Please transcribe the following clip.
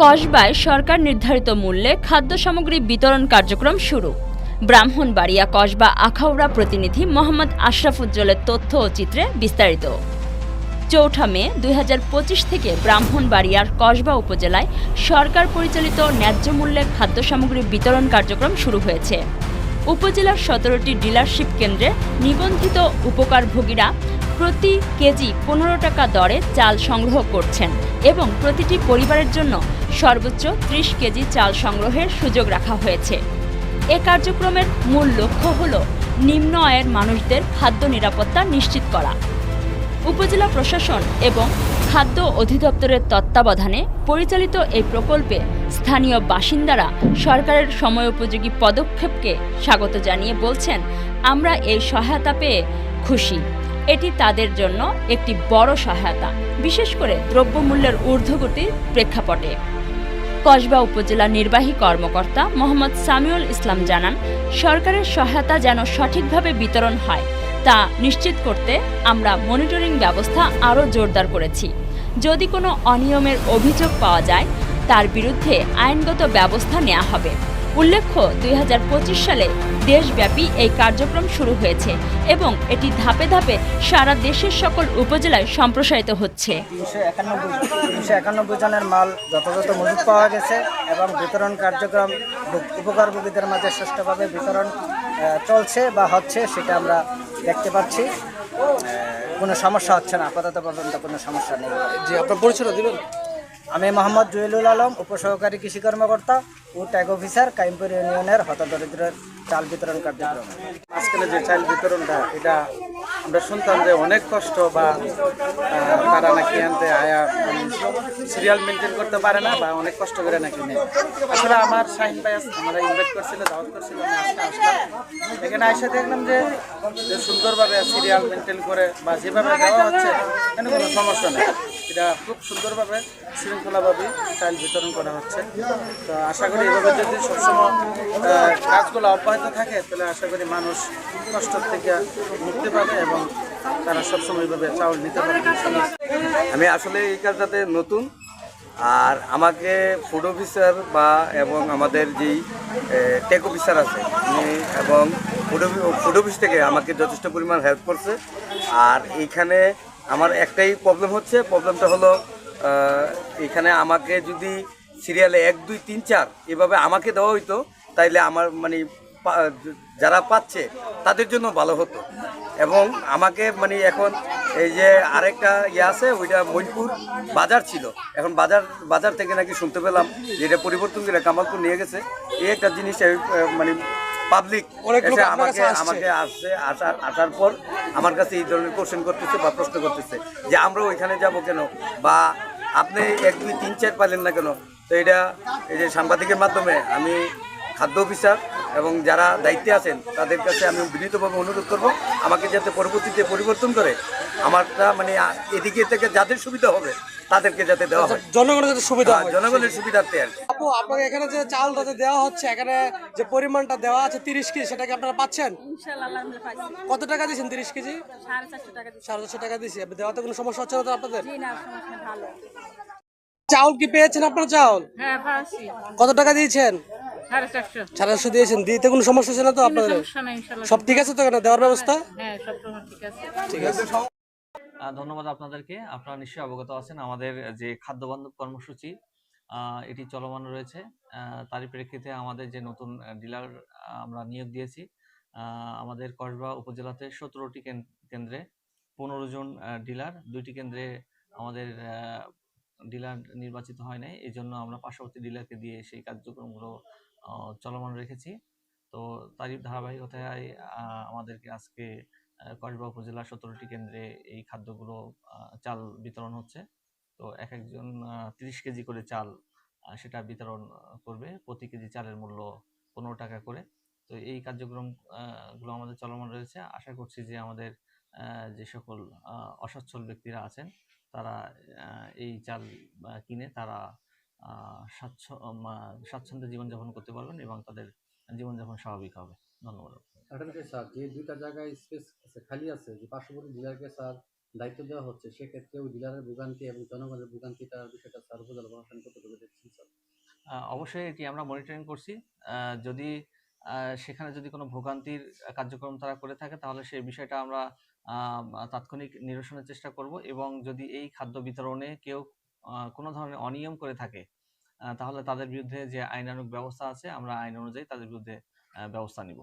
কসবায় সরকার নির্ধারিত মূল্যে খাদ্য সামগ্রী বিতরণ কার্যক্রম শুরু। ব্রাহ্মণবাড়িয়া কসবা আখাউড়া প্রতিনিধি মোহাম্মদ আশরাফুজ্জলের তথ্য ও চিত্রে বিস্তারিত। চৌঠা মে দু হাজার পঁচিশ থেকে ব্রাহ্মণবাড়িয়ার কসবা উপজেলায় সরকার পরিচালিত ন্যায্য মূল্যে খাদ্য সামগ্রী বিতরণ কার্যক্রম শুরু হয়েছে। উপজেলার সতেরোটি ডিলারশিপ কেন্দ্রে নিবন্ধিত উপকারভোগীরা প্রতি কেজি পনেরো টাকা দরে চাল সংগ্রহ করছেন এবং প্রতিটি পরিবারের জন্য সর্বোচ্চ ত্রিশ কেজি চাল সংগ্রহের সুযোগ রাখা হয়েছে। এ কার্যক্রমের মূল লক্ষ্য হল নিম্ন আয়ের মানুষদের খাদ্য নিরাপত্তা নিশ্চিত করা। উপজেলা প্রশাসন এবং খাদ্য অধিদপ্তরের তত্ত্বাবধানে পরিচালিত এই প্রকল্পে স্থানীয় বাসিন্দারা সরকারের সময়োপযোগী পদক্ষেপকে স্বাগত জানিয়ে বলছেন, আমরা এই সহায়তা পেয়ে খুশি। এটি তাদের জন্য একটি বড় সহায়তা, বিশেষ করে দ্রব্যমূল্যের ঊর্ধ্বগতির প্রেক্ষাপটে। কসবা উপজেলা নির্বাহী কর্মকর্তা মোহাম্মদ সামিউল ইসলাম জানান, সরকারের সহায়তা যেন সঠিকভাবে বিতরণ হয়, তা নিশ্চিত করতে আমরা মনিটরিং ব্যবস্থা আরও জোরদার করেছি। যদি কোনো অনিয়মের অভিযোগ পাওয়া যায়, তার বিরুদ্ধে আইনগত ব্যবস্থা নেওয়া হবে। উল্লেখ্য দুই হাজার পঁচিশ সালে দেশব্যাপী এই কার্যক্রম শুরু হয়েছে এবং এটি ধাপে ধাপে সারা দেশের সকল উপজেলায় সম্প্রসারিত হচ্ছে। তিনশো একানব্বই জনের মাল যথাযথ মজুত পাওয়া গেছে এবং বিতরণ কার্যক্রম উপকারভোগীদের মাঝে সুষ্ঠুভাবে বিতরণ চলছে বা হচ্ছে সেটা আমরা দেখতে পাচ্ছি। কোনো সমস্যা হচ্ছে না আপাতত পর্যন্ত কোনো সমস্যা নেই। জি আপনার পরিচয়টা দিবেন? আমি মোহাম্মদ জুয়েলুল আলম, উপসহকারী কৃষি কর্মকর্তা ও ট্যাগ অফিসার, কাইমপুর ইউনিয়নের হতদরিদ্রের চাল বিতরণ কার্যক্রম। মাঝখানে যে চাল বিতরণটা, এটা আমরা শুনতাম যে অনেক কষ্ট বা তারা নাকি আনতে আয়া সিরিয়াল মেনটেন করতে পারে না বা অনেক কষ্ট করে নাকি নেয়। আসলে আমার শাহিন ভাই আমরা ইনভাইট করছিল, দাওয়াত করছিল এখানে এসে দেখলাম যে সুন্দরভাবে সিরিয়াল মেনটেন করে বা যেভাবে দেওয়া হচ্ছে, এখানে কোনো সমস্যা নেই। এটা খুব সুন্দরভাবে শৃঙ্খলাভাবে চাল বিতরণ করা হচ্ছে। তো আশা করি এভাবে যদি সবসময় কাজগুলো অব্যাহত থাকে, তাহলে আশা করি মানুষ কষ্ট থেকে মুক্তি পাবে এবং তারা সবসময় এভাবে চাউল নিতে পারবে আমি আসলে এই কাজটাতে নতুন, আর আমাকে ফুড অফিসার বা এবং আমাদের যেই টেক অফিসার আছে এবং ফুড ফুড অফিস থেকে আমাকে যথেষ্ট পরিমাণ হেল্প করছে। আর এইখানে আমার একটাই প্রবলেম হচ্ছে প্রবলেমটা হলো এখানে আমাকে যদি সিরিয়ালে এক দুই তিন চার এভাবে আমাকে দেওয়া হইতো তাইলে আমার মানে যারা পাচ্ছে তাদের জন্য ভালো হতো। এবং আমাকে মানে এখন এই যে আরেকটা ইয়ে আছে ওইটা মইনপুর বাজার ছিল। এখন বাজার বাজার থেকে নাকি শুনতে পেলাম যে এটা পরিবর্তন করে কামালপুর নিয়ে গেছে। এই একটা জিনিস মানে পাবলিক আমাকে আমাকে আসছে আসার আসার পর আমার কাছে এই ধরনের কোশ্চেন করতেছে বা প্রশ্ন করতেছে যে আমরা ওইখানে যাব কেন? বা আপনি এক দুই তিন চার পাইলেন না কেন? তো এটা এই যে সাংবাদিকের মাধ্যমে আমি খাদ্য অফিসার এবং যারা দায়িত্বে আছেন তাদের কাছে আমি বিনীতভাবে অনুরোধ করব আমাকে যাতে পরবর্তীতে পরিবর্তন করে আমারটা মানে এদিকে থেকে যাদের সুবিধা হবে তাদেরকে যাতে দেওয়া হয়। জনগণের যাতে সুবিধা হয় জনগণের সুবিধার্থে আর আপু আপনাকে এখানে যে চাল যাতে দেওয়া হচ্ছে এখানে যে পরিমাণটা দেওয়া আছে তিরিশ কেজি সেটা কি আপনারা পাচ্ছেন? ইনশাল্লাহ কত টাকা দিয়েছেন তিরিশ কেজি? সাড়ে চারশো টাকা দিয়েছি। দেওয়াতে কোনো সমস্যা হচ্ছে না তো আপনাদের? জি না সমস্যা ভালো। চাউল কি পেয়েছেন আপনার চাউল? হ্যাঁ পাচ্ছি। কত টাকা দিয়েছেন? সাড়ে চারশো দিয়েছেন দিতে কোনো সমস্যা হচ্ছে না তো আপনাদের? সব ঠিক আছে তো এখানে দেওয়ার ব্যবস্থা? হ্যাঁ ঠিক আছে। ধন্যবাদ আপনাদেরকে। আপনারা নিশ্চয়ই অবগত আছেন আমাদের যে খাদ্য বান্ধব কর্মসূচি এটি চলমান রয়েছে। তারই প্রেক্ষিতে আমাদের যে নতুন ডিলার আমরা নিয়োগ দিয়েছি আহ, আমাদের কসবা উপজেলাতে সতেরোটি কেন্দ্রে পনেরো জন ডিলার দুইটি কেন্দ্রে আমাদের ডিলার নির্বাচিত হয় নাই। এই জন্য আমরা পার্শ্ববর্তী ডিলারকে দিয়ে সেই কার্যক্রমগুলো চলমান রেখেছি। তো তারই ধারাবাহিকতায় আমাদেরকে আজকে কসবা উপজেলা সতেরোটি কেন্দ্রে এই খাদ্যগুলো চাল বিতরণ হচ্ছে। তো এক একজন তিরিশ কেজি করে চাল সেটা বিতরণ করবে। প্রতি কেজি চালের মূল্য পনেরো টাকা করে। তো এই কার্যক্রমগুলো আমাদের চলমান রয়েছে। আশা করছি যে আমাদের যে সকল অসচ্ছল ব্যক্তিরা আছেন, তারা এই চাল কিনে তারা স্বাচ্ছ স্বাচ্ছন্দ্যে জীবনযাপন করতে পারবেন এবং তাদের জীবনযাপন স্বাভাবিক হবে। ধন্যবাদ বিষয় স্যার যে দুইটা জায়গায় স্পেস খালি আছে যে পার্শ্ববর্তী ডিলারকে স্যার দায়িত্ব দেওয়া হচ্ছে সেক্ষেত্রে ওই ভোগান্তি এবং জনগণের ভোগান্তিটার বিষয়টা স্যার উপজেলা প্রশাসন কতটুকু দেখছেন স্যার? অবশ্যই এটি আমরা মনিটরিং করছি। যদি সেখানে যদি কোনো ভোগান্তির কার্যক্রম তারা করে থাকে তাহলে সেই বিষয়টা আমরা তাৎক্ষণিক নিরসনের চেষ্টা করব এবং যদি এই খাদ্য বিতরণে কেউ কোনো ধরনের অনিয়ম করে থাকে তাহলে তাদের বিরুদ্ধে যে আইনানুগ ব্যবস্থা আছে, আমরা আইন অনুযায়ী তাদের বিরুদ্ধে ব্যবস্থা নিব।